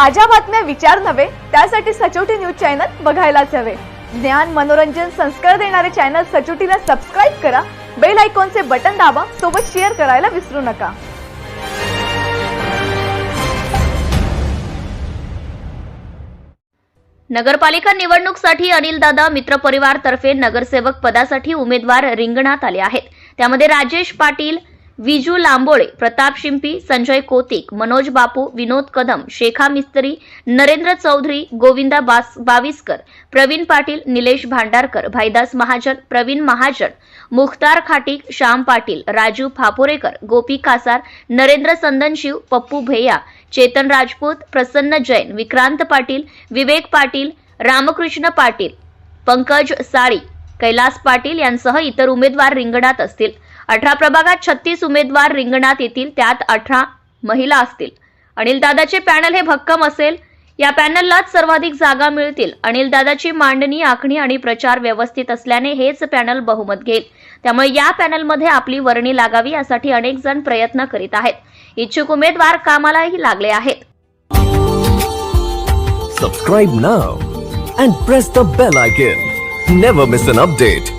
ताज्या बातम्या विचार नव्हे त्यासाठी सचोटी न्यूज चॅनल बघायलाच हवे. ज्ञान मनोरंजन संस्कार देणारे चॅनल सचोटीला सबस्क्राईब करा बेल आयकॉनचे बटन दाबा सोबत शेअर करायला विसरू नका. नगरपालिका निवडणूकसाठी अनिलदादा मित्र परिवार नगरसेवक पदासाठी उमेदवार रिंगणात आले आहेत. त्यामध्ये राजेश पाटील विजू लांबोळे प्रताप शिंपी संजय कोतिक मनोज बापू विनोद कदम शेखा मिस्त्री नरेंद्र चौधरी गोविंदा बास बाविस्कर प्रवीण पाटील निलेश भांडारकर भाईदास महाजन प्रवीण महाजन मुख्तार खाटीक श्याम पाटील राजू फापोरेकर गोपी कासार नरेंद्र संदनशिव पप्पू भैया चेतन राजपूत प्रसन्न जैन विक्रांत पाटील विवेक पाटील रामकृष्ण पाटील पंकज साळी कैलास पाटील यांसह इतर उमेदवार रिंगणात असतील. अठरा प्रभागात छत्तीस उमेदवार रिंगणात येतील त्यात अठरा महिला असतील. अनिलदादाचे पॅनल हे भक्कम असेल. या पॅनललाच सर्वाधिक जागा मिळतील. अनिलदादाची मांडणी आखणी आणि प्रचार व्यवस्थित असल्याने हेच पॅनल बहुमत घेईल. त्यामुळे या पॅनलमध्ये आपली वर्णी लागावी यासाठी अनेक जण प्रयत्न करीत आहेत. इच्छुक उमेदवार कामालाही लागले आहेत. Subscribe now and press the bell icon never miss an update